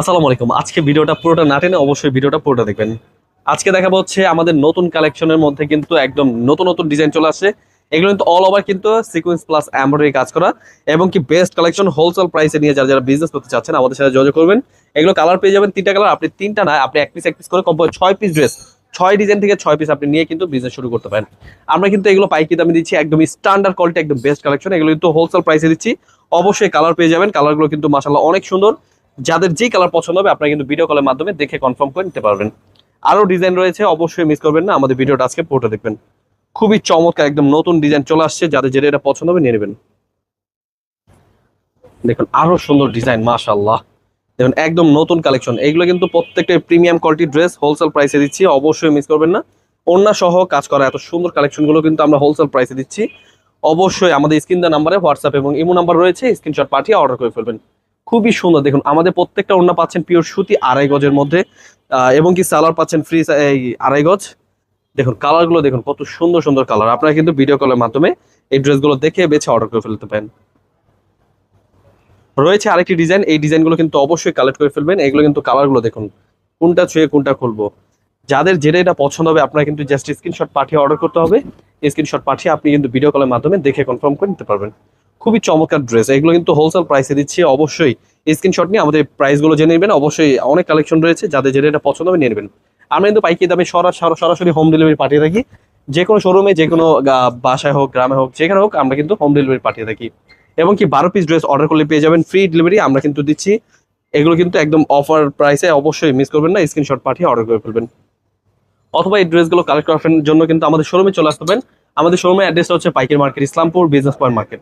আসসালামু আলাইকুম। আজকে ভিডিওটা পুরোটা না টেনে অবশ্যই ভিডিওটা পুরোটা দেখবেন। আজকে দেখাবো হচ্ছে আমাদের নতুন কালেকশনের মধ্যে কিন্তু একদম নতুন নতুন ডিজাইন চলে আসছে এগুলো কিন্তু অল ওভার কিন্তু সিকোয়েন্স প্লাস এমব্রয়ডারি কাজ করা এবং কি বেস্ট কালেকশন হোলসেল প্রাইসে নিয়ে যারা যারা বিজনেস করতে চাচ্ছেন আমাদের সাথে যোগাযোগ করবেন। এগুলো কালার পেয়ে যাবেন তিনটা কালার আপনি তিনটা না, আপনি এক পিস এক পিস করে কমপক্ষে ছয় পিস ড্রেস ছয় ডিজাইন থেকে ছয় পিস আপনি নিয়ে কিন্তু বিজনেস শুরু করতে পারেন। আমরা কিন্তু এগুলো পাইকি দামে দিচ্ছি একদম স্ট্যান্ডার্ড কোয়ালিটি একদম বেস্ট কালেকশন এগুলো কিন্তু হোলসেল প্রাইসে দিচ্ছি। অবশ্যই কালার পেয়ে যাবেন। কালারগুলো কিন্তু মাসাল্লাহ অনেক সুন্দর। যাদের যে কালার পছন্দ হবে, আপনারা কিন্তু ভিডিও কলের মাধ্যমে দেখে কনফার্ম করে নিতে পারবেন। আরও ডিজাইন রয়েছে, অবশ্যই মিস করবেন না। আমাদের ভিডিওটা আজকে পুরোটা দেখবেন। খুবই চমৎকার, একদম নতুন ডিজাইন চলে আসছে। যাদের যেটা এটা পছন্দ হবে, নিয়ে নেবেন। দেখুন, আরও সুন্দর ডিজাইন মাশাআল্লাহ। দেখুন, একদম নতুন কালেকশন এগুলো কিন্তু প্রত্যেকটা প্রিমিয়াম কোয়ালিটি ড্রেস হোলসেল প্রাইসে দিচ্ছি, অবশ্যই মিস করবেন না। ওন্না সহ কাজ করা এত সুন্দর কালেকশনগুলো কিন্তু আমরা হোলসেল প্রাইসে দিচ্ছি। অবশ্যই আমাদের স্ক্রিন দা নাম্বারে হোয়াটসঅ্যাপ এবং ইমো নাম্বার রয়েছে স্ক্রিনশট পাঠিয়ে অর্ডার করে ফেলবেন। খুবই সুন্দর। দেখুন, আমাদের প্রত্যেকটা ওড়না পাচ্ছেন পিওর সুতি আড়াই গজের মধ্যে এবং কি সালোয়ার পাচ্ছেন ফ্রি আড়াই গজ। দেখুন কালারগুলো দেখুন, কত সুন্দর সুন্দর কালার আপনারা কিন্তু ভিডিও কলের মাধ্যমে এই ড্রেসগুলো দেখে বেছে অর্ডার করে ফেলতে পারেন। রয়েছে আরেকটি ডিজাইন এই ডিজাইনগুলো কিন্তু অবশ্যই কালেক্ট করে ফেলবেন। এগুলো কিন্তু কালারগুলো দেখুন, কোনটা ছুঁয়ে, কোনটা খুলবো। যাদের যেটা এটা পছন্দ হবে, আপনারা কিন্তু জাস্ট স্ক্রিনশট পাঠিয়ে অর্ডার করতে হবে। স্ক্রিনশট পাঠিয়ে আপনি কিন্তু ভিডিও কলের মাধ্যমে দেখে কনফার্ম করে নিতে পারবেন। খুবই চমৎকার ড্রেস এগুলো কিন্তু হোলসেল প্রাইসে দিচ্ছি। অবশ্যই স্ক্রিনশট নিয়ে আমাদের প্রাইসগুলো জেনে নেবেন। অবশ্যই অনেক কালেকশন রয়েছে। যাদের যেটা এটা পছন্দ হবে নিয়ে নেবেন। আমরা কিন্তু পাইকি দামে সরা- সরা- সরাসরি হোম ডেলিভারি পাঠিয়ে থাকি। যে কোনো শোরুমে যে কোনো বাসায় হোক, গ্রামে হোক, যেখানে হোক, আমরা কিন্তু হোম ডেলিভারি পাঠিয়ে থাকি। এবং কি বারো পিস ড্রেস অর্ডার করলে পেয়ে যাবেন। ফ্রি ডেলিভারি আমরা কিন্তু দিচ্ছি। এগুলো কিন্তু একদম অফার প্রাইসে অবশ্যই মিস করবেন না। স্ক্রিনশট পাঠিয়ে অর্ডার করে ফেলবেন। অথবা এই ড্রেসগুলো কালেক্ট করার জন্য কিন্তু আমাদের শোরুমে চলে আসতে পারেন। আমাদের শোরুমের অ্যাড্রেসটা হচ্ছে পাইকারি market, Islampur business point market